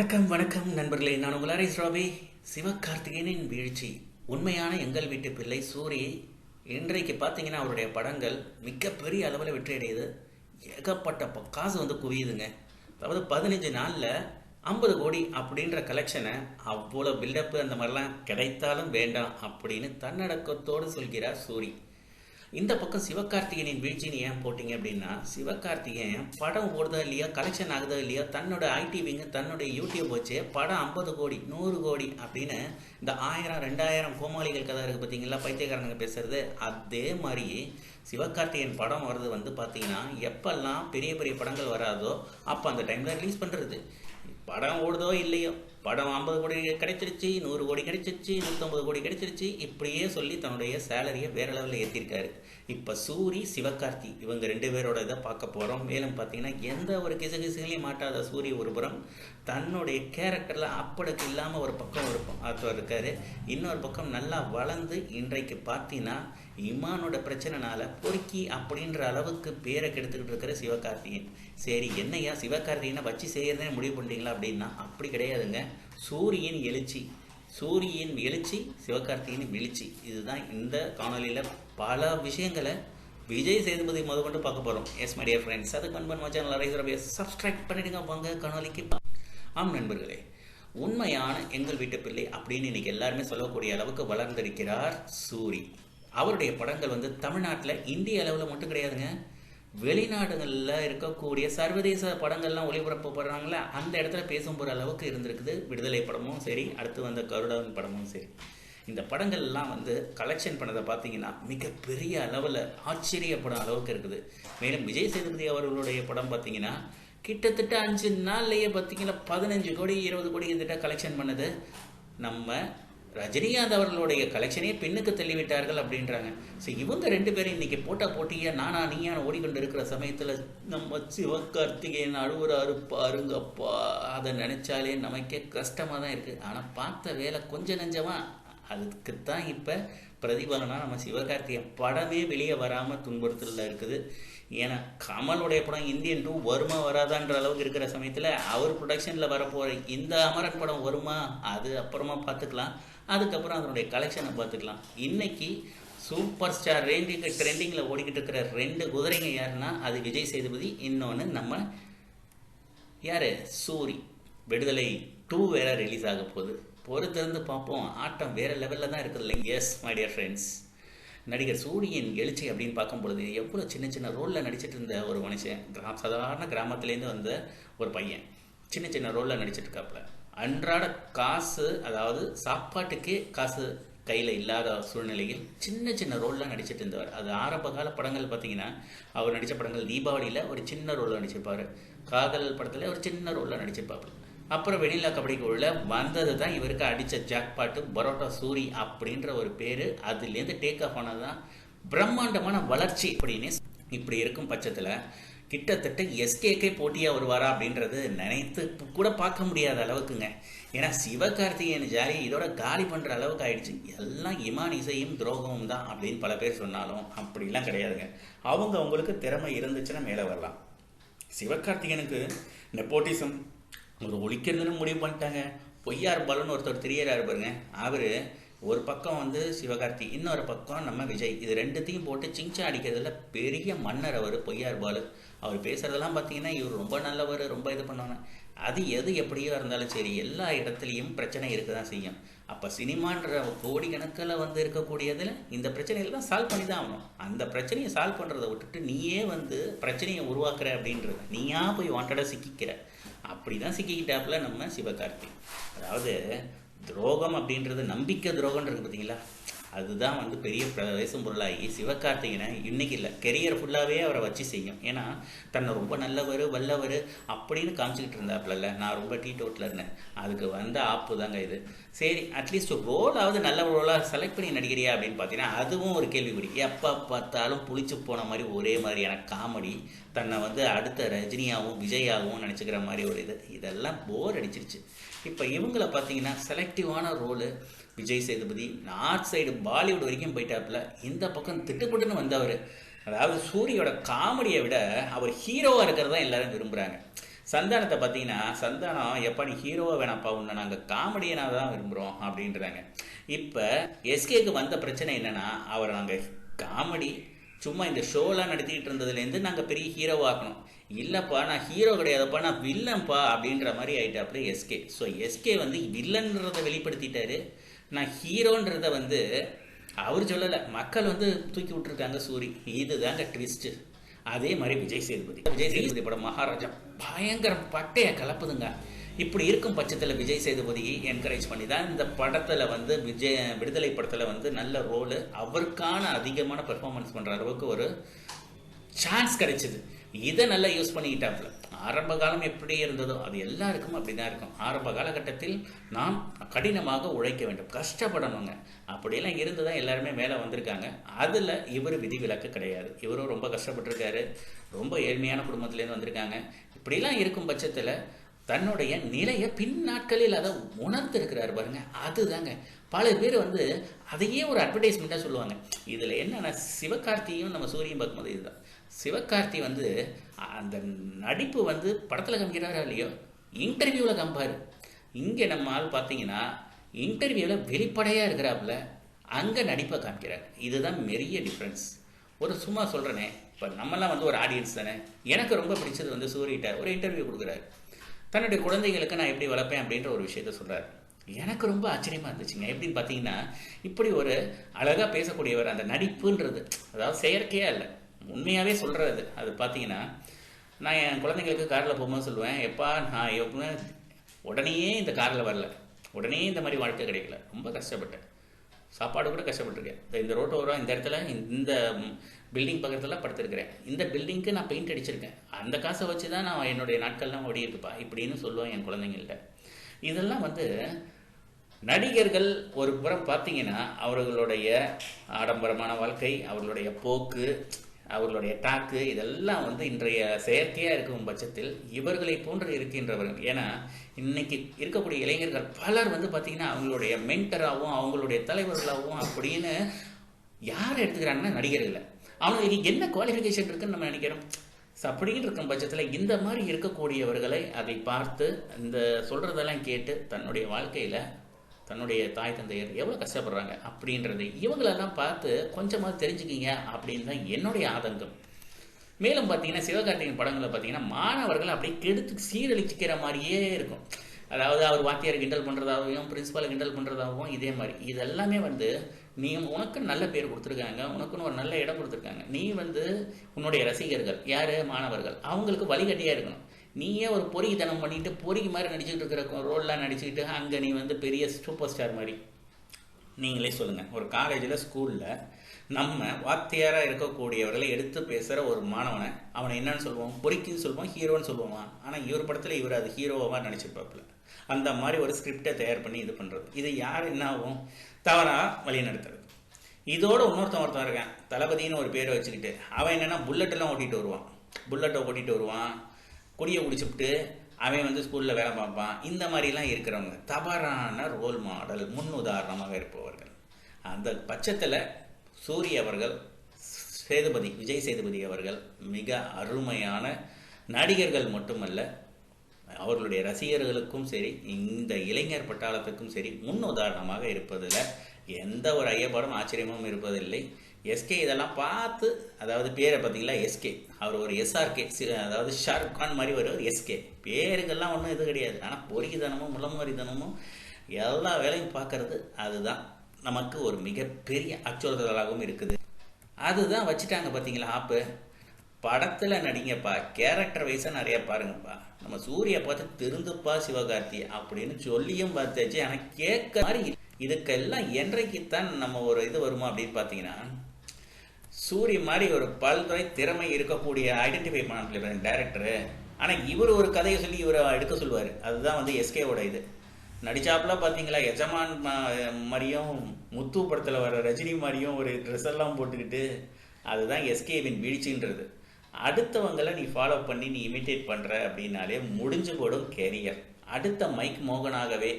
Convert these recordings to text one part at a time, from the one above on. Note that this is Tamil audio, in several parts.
வணக்கம் வணக்கம் நண்பர்களே. நான் உங்கள் ஹரிஸ் ராபி சிவகார்த்திகேயனின் வீழ்ச்சி. உண்மையான எங்கள் வீட்டு பிள்ளை சூரி இன்றைக்கு பார்த்தீங்கன்னா அவருடைய படங்கள் மிகப்பெரிய அளவில் வெற்றியடையுது. ஏகப்பட்ட காசு வந்து குவியுதுங்க. அதாவது பதினஞ்சு நாளில் ஐம்பது கோடி அப்படின்ற கலெக்ஷனை அவ்வளோ பில்டப்பு அந்த மாதிரிலாம் கிடைத்தாலும் வேண்டாம் அப்படின்னு தன்னடக்கத்தோடு சொல்கிறார் சூரி. இந்த பக்கம் சிவகார்த்திகேயனின் வீழ்ச்சின்னு ஏன் போட்டிங்க அப்படின்னா சிவகார்த்திகேயன் படம் ஓடுதா இல்லையா கலெக்ஷன் ஆகுதா இல்லையா தன்னோட ஐடிவிங்க தன்னுடைய யூடியூப் வச்சு படம் ஐம்பது கோடி நூறு கோடி அப்படின்னு இந்த ஆயிரம் ரெண்டாயிரம் கோமாளிகள் கதை இருக்குது பார்த்தீங்களா பைத்தியக்காரனுங்க பேசுறது அதே மாதிரி சிவகார்த்திகேயன் படம் வர்றது வந்து பார்த்தீங்கன்னா எப்பெல்லாம் பெரிய பெரிய படங்கள் வராதோ அப்போ அந்த டைமில் ரிலீஸ் பண்ணுறது படம் ஓடுதோ இல்லையோ படம் ஐம்பது கோடி கிடைச்சிருச்சு நூறு கோடி கிடைச்சிருச்சு நூற்றம்பது கோடி கிடைச்சிருச்சு இப்படியே சொல்லி தன்னுடைய சேலரியை வேற லெவலில் ஏற்றிருக்காரு இப்போ சூரி சிவகார்த்தி இவங்க ரெண்டு பேரோட இதை பார்க்க போகிறோம் மேலும் பார்த்தீங்கன்னா எந்த ஒரு கிசகிசையும் மாட்டாத சூரிய ஒரு புறம் தன்னுடைய கேரக்டரில் அப்படக்கு இல்லாமல் ஒரு பக்கம் இருக்கும் ஆத்தவர் இருக்கார். இன்னொரு பக்கம் நல்லா வளர்ந்து இன்றைக்கு பார்த்தீங்கன்னா இமானோட பிரச்சனைனால பொறுக்கி அப்படின்ற அளவுக்கு பேரை கெடுத்துக்கிட்டு இருக்கிற சிவகார்த்திகேயன் சரி என்னையா சிவகார்த்திகேயனை வச்சு செய்கிறதே முடிவு பண்ணிட்டீங்களா அப்படின்னா அப்படி கிடையாதுங்க. சூரியன் எழுச்சி சூரியன் எழுச்சி சிவகார்த்திகேயன் எழுச்சி இதுதான் இந்த காணொலியில் பல விஷயங்களை விஜய் சேதுபதி முத கொண்டு பார்க்க போகிறோம் எஸ் மை டியர் ஃப்ரெண்ட்ஸ் அதுக்கு அன்பன் மச்சான் ரைசரபிய சப்ஸ்கிரைப் பண்ணிடுங்க வாங்க கணவலிக்கு ஆம் நண்பர்களே உண்மையான எங்கள் வீட்டு பிள்ளை அப்படின்னு இன்னைக்கு எல்லாருமே சொல்லக்கூடிய அளவுக்கு வளர்ந்திருக்கிறார் சூரி. அவருடைய படங்கள் வந்து தமிழ்நாட்டில் இந்திய அளவில் மட்டும் கிடையாதுங்க. வெளிநாடுகளில் இருக்கக்கூடிய சர்வதேச படங்கள்லாம் ஒளிபரப்பப்படுறாங்களே அந்த இடத்துல பேசும் போகிற அளவுக்கு இருந்திருக்குது. விடுதலை படமும் சரி அடுத்து வந்த கருடன் படமும் சரி. இந்த படங்கள்லாம் வந்து கலெக்ஷன் பண்ணதை பார்த்தீங்கன்னா மிகப்பெரிய அளவில் ஆச்சரியப்படும் அளவுக்கு இருக்குது. மேலும் விஜய் சேதுபதி அவர்களுடைய படம் பார்த்தீங்கன்னா கிட்டத்தட்ட அஞ்சு நாள்லேயே பார்த்தீங்கன்னா பதினஞ்சு கோடி இருபது கோடி கிட்ட கலெக்ஷன் பண்ணது. நம்ம ரஜினிகாந்த் அவர்களுடைய கலெக்ஷனே பெண்ணுக்கு தள்ளிவிட்டார்கள் அப்படின்றாங்க. ஸோ இவங்க ரெண்டு பேரும் இன்றைக்கி போட்டா போட்டியாக நானா நீயா ஓடிக்கொண்டு இருக்கிற சமயத்தில் நம்ம சிவகார்த்திகேயன் அழுவுறாரு பாருங்கப்பா. அதை நினச்சாலே நமக்கே கஷ்டமாக தான் இருக்குது ஆனால் பார்த்த வேலை கொஞ்சம் நெஞ்சமாக அதுக்குத்தான் இப்போ பிரதிபலனாக நம்ம சிவகார்த்திகேயன் படமே வெளியே வராமல் துன்புறுத்தலில் இருக்குது. ஏன்னா கமலுடைய படம் இந்தியன் டூ வருமா வராதான்ற அளவுக்கு இருக்கிற சமயத்தில் அவர் ப்ரொடக்ஷனில் வரப்போகிற இந்த அமரன் படம் வருமா? அது அப்புறமா பார்த்துக்கலாம். அதுக்கப்புறம் அதனுடைய கலெக்ஷனை பார்த்துக்கலாம். இன்னைக்கு சூப்பர் ஸ்டார் ரேஞ்சுக்கு ட்ரெண்டிங்கில் ஓடிக்கிட்டு இருக்கிற ரெண்டு குதிரைங்க யாருன்னா அது விஜய் சேதுபதி இன்னொன்று நம்ம யார்? சூரி. விடுதலை டூ வேற ரிலீஸ் ஆக போகுது. பொறுத்திருந்து பார்ப்போம். ஆட்டம் வேற லெவலில் தான் இருக்குது இல்லைங்க? எஸ் மை டியர் ஃப்ரெண்ட்ஸ் நடிகர் சூரியன் எழுச்சி அப்படின்னு பார்க்கும் பொழுது எவ்வளோ சின்ன சின்ன ரோலில் நடிச்சிட்டு இருந்த ஒரு மனுஷன்? கிராம சாதாரண கிராமத்துலேருந்து வந்த ஒரு பையன். சின்ன சின்ன ரோலில் நடிச்சிட்டு இருக்காப்புல. அன்றாட காசு அதாவது சாப்பாட்டுக்கே காசு கையில் இல்லாத சூழ்நிலையில் சின்ன சின்ன ரோல்லாம் நடிச்சிட்டு இருந்தவர். அது ஆரம்ப கால படங்கள் பார்த்தீங்கன்னா அவர் நடித்த படங்கள் தீபாவளியில் ஒரு சின்ன ரோலில் நடிச்சிருப்பார். காதல் படத்தில் ஒரு சின்ன ரோலில் நடிச்சிருப்பாப்பு அப்புறம் வெண்ணிலா கபடிக்குள்ளே வந்தது தான் இவருக்கு அடித்த ஜாக்பாட்டு பரோட்டா சூரி அப்படின்ற ஒரு பேர். அதுலேருந்து டேக் ஆஃப் ஆனது தான் பிரம்மாண்டமான வளர்ச்சி அப்படின்னு இப்படி இருக்கும் பட்சத்தில் கிட்டத்தட்ட எஸ்கேக்கே போட்டியாக வருவாரா அப்படின்றது நினைத்து கூட பார்க்க முடியாத அளவுக்குங்க. ஏன்னா சிவகார்த்திகேயன் ஜாலி இதோட காலி பண்ணுற அளவுக்கு ஆயிடுச்சு. எல்லாம் இமான் இசையும் துரோகமும் தான் அப்படின்னு பல பேர் சொன்னாலும் அப்படிலாம் கிடையாதுங்க. அவங்க அவங்களுக்கு திறமை இருந்துச்சுன்னா மேலே வரலாம். சிவகார்த்திகேயனுக்கு நெப்போட்டிசம் இவர் ஒழிக்கிறதுன்னு முடிவு பண்ணிட்டாங்க. பொய்யார் பாலுன்னு ஒருத்தர் தெரியறாரு பாருங்க. அவர் ஒரு பக்கம் வந்து சிவகார்த்தி இன்னொரு பக்கம் நம்ம விஜய். இது ரெண்டுத்தையும் போட்டு சிங்சா அடிக்கிறதுல பெரிய மன்னர் அவர் பொய்யார் பாலு. அவர் பேசுறதெல்லாம் பார்த்தீங்கன்னா இவர் ரொம்ப நல்லவர் ரொம்ப இது பண்ணுவாங்க. அது எது எப்படியோ இருந்தாலும் சரி எல்லா இடத்துலையும் பிரச்சனை இருக்க தான் செய்யும். அப்போ சினிமான்ற கோடிக்கணக்கில் வந்து இருக்கக்கூடியதில் இந்த பிரச்சனையெல்லாம் சால்வ் பண்ணி தான் ஆகணும். அந்த பிரச்சனையை சால்வ் பண்ணுறதை விட்டுட்டு நீயே வந்து பிரச்சனையை உருவாக்குற அப்படின்றது. நீயா போய் வாண்டடாக சிக்கிக்கிற. அப்படி தான் சிக்கிக்கிட்டாப்புல நம்ம சிவகார்த்தி. அதாவது துரோகம் அப்படின்றது நம்பிக்கை துரோகம்ன்றது பார்த்தீங்களா அதுதான் வந்து பெரிய பிரவேசம் பொருளாகி சிவகார்த்திகனை இன்னைக்கு இல்லை கெரியர் ஃபுல்லாகவே அவரை வச்சு செய்யும். ஏன்னா தன்னை ரொம்ப நல்லவர் வல்லவர் அப்படின்னு காமிச்சிக்கிட்டு இருந்தாப்புல நான் ரொம்ப டீ டோட்டில் இருந்தேன். அதுக்கு வந்த ஆப்பு தாங்க இது. சரி அட்லீஸ்ட் ரோலாவது நல்ல ரோலாக செலக்ட் பண்ணி நடிக்கிறியா அப்படின்னு பார்த்தீங்கன்னா அதுவும் ஒரு கேள்விக்குறி. எப்போ பார்த்தாலும் புளிச்சு போன மாதிரி ஒரே மாதிரியான காமெடி தன்னை வந்து அடுத்த ரஜினியாகவும் விஜயாகவும் நினச்சிக்கிற மாதிரி ஒரு இது. இதெல்லாம் போர் அடிச்சிருச்சு. இப்போ இவங்கள பார்த்தீங்கன்னா செலக்டிவான role Vijay Sethupathi north side Bollywood வரைக்கும் போயிட்டாப்புல. இந்த பக்கம் திட்டுப்பட்டுன்னு வந்தவர். அதாவது சூரியோட காமெடியை விட அவர் ஹீரோவாக இருக்கிறது தான் எல்லாரும் விரும்புகிறாங்க சந்தானத்தை பார்த்தீங்கன்னா சந்தானம் எப்போ நீ ஹீரோவாக வேணாப்பா உன்னை நாங்கள் காமெடியனாக தான் விரும்புகிறோம் அப்படின்றாங்க. இப்போ எஸ்கேக்கு வந்த பிரச்சனை என்னன்னா அவரை நாங்கள் காமெடி சும்மா இந்த ஷோலாம் நடத்திக்கிட்டு இருந்ததுலேருந்து நாங்கள் பெரிய ஹீரோவாகணும் இல்லைப்பா நான் ஹீரோ கிடையாதுப்பா நான் வில்லன்ப்பா அப்படின்ற மாதிரி ஆயிட்டாப்புல எஸ்கே. ஸோ எஸ்கே வந்து வில்லன்றதை வெளிப்படுத்திட்டாரு. நான் ஹீரோன்றத வந்து அவர் சொல்லலை. மக்கள் வந்து தூக்கி விட்டுருக்காங்க சூரி. இதுதாங்க ட்விஸ்ட்டு அதே மாதிரி விஜய் சேதுபதி. விஜய் சேதுபதி படம் மகாராஜா. பயங்கர பட்டைய கலப்புதுங்க. இப்படி இருக்கும் பட்சத்தில் விஜய் சேதுபதி என்கரேஜ் பண்ணி தான் இந்த படத்தில் வந்து விஜய் விடுதலை படத்தில் வந்து நல்ல ரோலு அவருக்கான அதிகமான பெர்ஃபார்மன்ஸ் பண்ணுற அளவுக்கு ஒரு சான்ஸ் கிடைச்சிது. இதை நல்லா யூஸ் பண்ணிக்கிட்டாப்புல. ஆரம்ப காலம் எப்படி இருந்ததோ அது எல்லாருக்கும் அப்படி தான் இருக்கும். ஆரம்ப காலகட்டத்தில் நாம் கடினமாக உழைக்க வேண்டும். கஷ்டப்படணுங்க. அப்படியெல்லாம் இருந்து தான் எல்லாருமே மேலே வந்திருக்காங்க. அதில் இவர் விதிவிலக்கு கிடையாது. இவரும் ரொம்ப கஷ்டப்பட்டிருக்காரு. ரொம்ப ஏழ்மையான குடும்பத்துலேருந்து வந்திருக்காங்க. இப்படிலாம் இருக்கும் பட்சத்தில் தன்னுடைய நிலையை பின் நாட்களில் அதை உணர்ந்திருக்கிறார் பாருங்க. அதுதாங்க. பல பேர் வந்து அதையே ஒரு அட்வர்டைஸ்மெண்ட்டாக சொல்லுவாங்க. இதில் என்னென்னா சிவகார்த்தியும் நம்ம சூரியன் பார்க்கும்போது இதுதான். சிவகார்த்தி வந்து அந்த நடிப்பு வந்து படத்தில் காமிக்கிறாரா இல்லையோ? இன்டர்வியூவில் காம்பார் இங்கே நம்ம ஆள் பார்த்தீங்கன்னா இன்டர்வியூவில் வெளிப்படையாக இருக்கிறாப்புல அங்கே நடிப்பை காமிக்கிறார். இதுதான் பெரிய டிஃப்ரென்ஸ் ஒரு சும்மா சொல்கிறேனே இப்போ நம்மலாம் வந்து ஒரு ஆடியன்ஸ் தானே? எனக்கு ரொம்ப பிடிச்சது வந்து சூரியிட்டார் ஒரு இன்டர்வியூ கொடுக்குறாரு. தன்னுடைய குழந்தைகளுக்கு நான் எப்படி வளர்ப்பேன் அப்படின்ற ஒரு விஷயத்த சொல்கிறார் எனக்கு ரொம்ப ஆச்சரியமாக இருந்துச்சுங்க. எப்படின்னு பார்த்தீங்கன்னா இப்படி ஒரு அழகாக பேசக்கூடியவர் அந்த நடிப்புன்றது அதாவது செயற்கையாக இல்லை. உண்மையாகவே சொல்கிறது அது. பார்த்தீங்கன்னா நான் என் குழந்தைங்களுக்கு காரில் போகும்போது சொல்லுவேன் எப்பா நான் எப்போ உடனேயே இந்த காரில் வரல. உடனே இந்த மாதிரி வாழ்க்கை கிடைக்கல. ரொம்ப கஷ்டப்பட்டேன். சாப்பாடு கூட கஷ்டப்பட்டுருக்கேன். இந்த- இந்த ரோட்டோரம் இந்த இடத்துல இந்த பில்டிங் பக்கத்தில் படுத்திருக்கிறேன். இந்த பில்டிங்க்கு நான் பெயிண்ட் அடிச்சிருக்கேன். அந்த காசை வச்சு தான் நான் என்னுடைய நாட்கள்லாம் ஓடி இருக்குப்பா இப்படின்னு சொல்லுவேன் என் குழந்தைங்கள்ட்ட. இதெல்லாம் வந்து நடிகர்கள் ஒரு புறம் பார்த்தீங்கன்னா அவர்களுடைய ஆடம்பரமான வாழ்க்கை அவர்களுடைய போக்கு அவர்களுடைய டாக்கு இதெல்லாம் வந்து இன்றைய செயற்கையாக இருக்கும் பட்சத்தில் இவர்களை போன்று இருக்கின்றவர்கள். ஏன்னா இன்னைக்கு இருக்கக்கூடிய இளைஞர்கள் பலர் வந்து பார்த்தீங்கன்னா அவங்களுடைய மென்டராகவும் அவங்களுடைய தலைவர்களாகவும் அப்படின்னு யார் எடுத்துக்கிறாங்கன்னா நடிகர்களை அவங்களுக்கு என்ன குவாலிஃபிகேஷன் இருக்குன்னு நம்ம நினைக்கிறோம்? அப்படின்னு இருக்கும் பட்சத்தில் இந்த மாதிரி இருக்கக்கூடியவர்களை அதை பார்த்து இந்த சொல்கிறதெல்லாம் கேட்டு தன்னுடைய வாழ்க்கையில் தன்னுடைய தாய் தந்தையர் எவ்வளோ கஷ்டப்படுறாங்க அப்படின்றத இவங்களெல்லாம் பார்த்து கொஞ்சமாக தெரிஞ்சுக்கிங்க அப்படின்னு தான் என்னுடைய ஆதங்கம். மேலும் பார்த்தீங்கன்னா சிவகார்த்திகேயன் படங்களில் பார்த்தீங்கன்னா மாணவர்கள் அப்படியே கெடுத்து சீரழிச்சிக்கிற மாதிரியே இருக்கும். அதாவது அவர் வாத்தியார் கிண்டல் பண்ணுறதாகவும் பிரின்ஸிபால் கிண்டல் பண்ணுறதாகவும் இதே மாதிரி. இதெல்லாமே வந்து நீ உனக்கு நல்ல பேர் கொடுத்துருக்காங்க உனக்குன்னு ஒரு நல்ல இடம் கொடுத்துருக்காங்க. நீ வந்து உன்னுடைய ரசிகர்கள். யார்? மாணவர்கள். அவங்களுக்கு வழிகட்டியாக இருக்கணும். நீயே ஒரு பொறித்தனம் பண்ணிட்டு பொறிக்கு மாதிரி நடிச்சுக்கிட்டு இருக்கிற ரோல்லாம் நடிச்சுக்கிட்டு அங்கே நீ வந்து பெரிய சூப்பர் ஸ்டார் மாதிரி. நீங்களே சொல்லுங்கள் ஒரு காலேஜில் ஸ்கூலில் நம்ம வாத்தியாராக இருக்கக்கூடியவர்களை எடுத்து பேசுகிற ஒரு மாணவனை அவனை என்னன்னு சொல்லுவோம் பொறிக்குன்னு சொல்லுவோம் ஹீரோன்னு சொல்லுவான் ஆனால் இவர் படத்தில் இவர் அது ஹீரோவாக நினச்சிருப்பாப்புல அந்த மாதிரி ஒரு ஸ்கிரிப்டை தயார் பண்ணி இது பண்ணுறது இது யார் என்ன ஆகும்? தவறாக வழி நடத்துறது இதோட இன்னொருத்தன் ஒருத்தன் இருக்கான். தளபதின்னு ஒரு பேரை வச்சுக்கிட்டு அவன் என்னென்னா புல்லட்டெல்லாம் ஓட்டிகிட்டு வருவான். புல்லட்டை ஓட்டிகிட்டு வருவான். கொடியை குடிச்சுப்புட்டு அவன் வந்து ஸ்கூலில் வேலை பார்ப்பான். இந்த மாதிரிலாம் இருக்கிறவங்க தவறான ரோல் மாடல் முன் உதாரணமாக இருப்பவர்கள். அந்த பட்சத்தில் சூரிய அவர்கள் சேதுபதி விஜய் சேதுபதி அவர்கள் மிக அருமையான நடிகர்கள் மட்டுமல்ல அவர்களுடைய ரசிகர்களுக்கும் சரி இந்த இளைஞர் பட்டாளத்துக்கும் சரி முன் உதாரணமாக இருப்பதில் எந்த ஒரு ஐயப்பாடும் ஆச்சரியமும் இருப்பதில்லை. எஸ்கே இதெல்லாம் பார்த்து அதாவது பேரை பார்த்தீங்களா எஸ்கே அவர் ஒரு எஸ்ஆர்கே அதாவது ஷாருக் கான் மாதிரி ஒரு எஸ்கே பேருக்கெல்லாம் ஒன்றும் இது கிடையாது. ஆனால் பொறிக்குதனமும் முளமரிதனமும் எல்லா வேலையும் பார்க்கறது அதுதான். நமக்கு ஒரு மிகப்பெரிய அச்சுறுத்தலாகவும் இருக்குது. அதுதான் வச்சுட்டாங்க பார்த்தீங்களா ஆப்பு. படத்தில் நடிங்கப்பா கேரக்டர் வைஸாக நிறையா பாருங்கப்பா. நம்ம சூரிய பார்த்து திருந்துப்பா சிவகார்த்தி அப்படின்னு சொல்லியும் பார்த்தாச்சு. ஆனால் கேட்க மாதிரி இதுக்கெல்லாம் என்றைக்குத்தான் நம்ம ஒரு இது வருமா அப்படின்னு பார்த்தீங்கன்னா சூரிய மாதிரி ஒரு பல்துறை திறமை இருக்கக்கூடிய ஐடென்டிஃபை பண்ண டேரக்டரு ஆனால் இவர் ஒரு கதையை சொல்லி இவரை எடுக்க சொல்லுவார். அதுதான் வந்து எஸ்கேவோட இது. நடிச்சாப்புல பார்த்தீங்களா எஜமான் மாதிரியும் முத்து படத்தில் வர ரஜினி மாதிரியும் ஒரு ட்ரெஸ் எல்லாம் போட்டுக்கிட்டு அதுதான் எஸ்கேவின் வீழ்ச்சின்றது. அடுத்தவங்களை நீ ஃபாலோ பண்ணி நீ இமிட்டேட் பண்ணுற அப்படின்னாலே முடிஞ்சு போடும் கெரியர் அடுத்த மைக் மோகனாகவே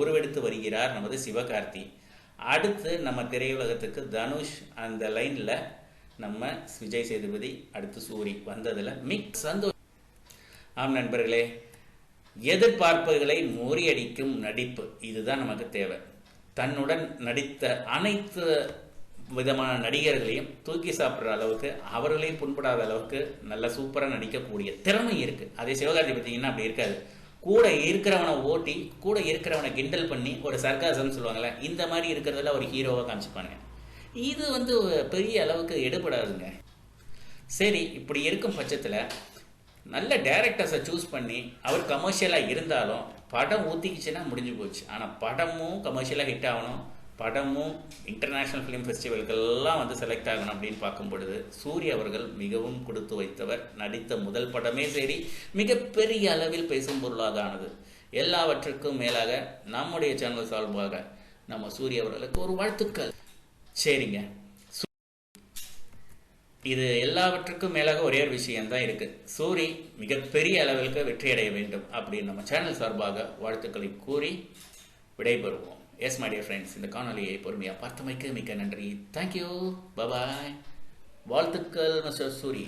உருவெடுத்து வருகிறார் நமது சிவகார்த்தி. அடுத்து நம்ம திரையுலகத்துக்கு தனுஷ் அந்த லைனில் நம்ம விஜய் சேதுபதி அடுத்து சூரி வந்ததில் மிக் சந்தோஷ். ஆம் நண்பர்களே எதிர்பார்ப்புகளை முறியடிக்கும் நடிப்பு இதுதான் நமக்கு தேவை. தன்னுடன் நடித்த அனைத்து விதமான நடிகர்களையும் தூக்கி சாப்பிட்ற அளவுக்கு அவர்களையும் புண்படாத அளவுக்கு நல்ல சூப்பராக நடிக்கக்கூடிய திறமை இருக்குது அதே சிவகார்த்தி பார்த்தீங்கன்னா அப்படி இருக்காது. கூட இருக்கிறவனை ஓட்டி கூட இருக்கிறவனை கிண்டல் பண்ணி ஒரு சர்க்காசம்னு சொல்லுவாங்கள்ல இந்த மாதிரி இருக்கிறதெல்லாம் ஒரு ஹீரோவாக காமிச்சுப்பானுங்க. இது வந்து பெரிய அளவுக்கு எடுபடாதுங்க. சரி இப்படி இருக்கும் பட்சத்தில் நல்ல டேரக்டர்ஸை சூஸ் பண்ணி அவர் கமர்ஷியலாக இருந்தாலும் படம் ஊற்றிக்கிச்சுன்னா முடிஞ்சு போச்சு. ஆனால் படமும் கமர்ஷியலாக ஹிட் ஆகணும். படமும் இன்டர்நேஷ்னல் ஃபிலிம் ஃபெஸ்டிவல்கள்லாம் வந்து செலக்ட் ஆகணும் அப்படின்னு பார்க்கும் பொழுது சூர்யா அவர்கள் மிகவும் கொடுத்து வைத்தவர் நடித்த முதல் படமே சரி மிகப்பெரிய அளவில் பேசும் பொருளாக ஆனது. எல்லாவற்றுக்கும் மேலாக நம்முடைய சேனல் சார்பாக நம்ம சூரிய அவர்களுக்கு ஒரு வாழ்த்துக்கள். சரிங்க. இது எல்லாவற்றுக்கும் மேலாக ஒரே ஒரு விஷயம்தான் இருக்கு. சூரி மிகப்பெரிய அளவிற்கு வெற்றியடைய வேண்டும் அப்படின்னு நம்ம சேனல் சார்பாக வாழ்த்துக்களை கூறி விடைபெறுவோம். எஸ் மை டியர் ஃப்ரெண்ட்ஸ் இந்த காணொலியை பொறுமையாக பார்த்தமைக்கு மிக்க நன்றி. தேங்க்யூ பபாய் வாழ்த்துக்கள் மிஸ்டர் சூரி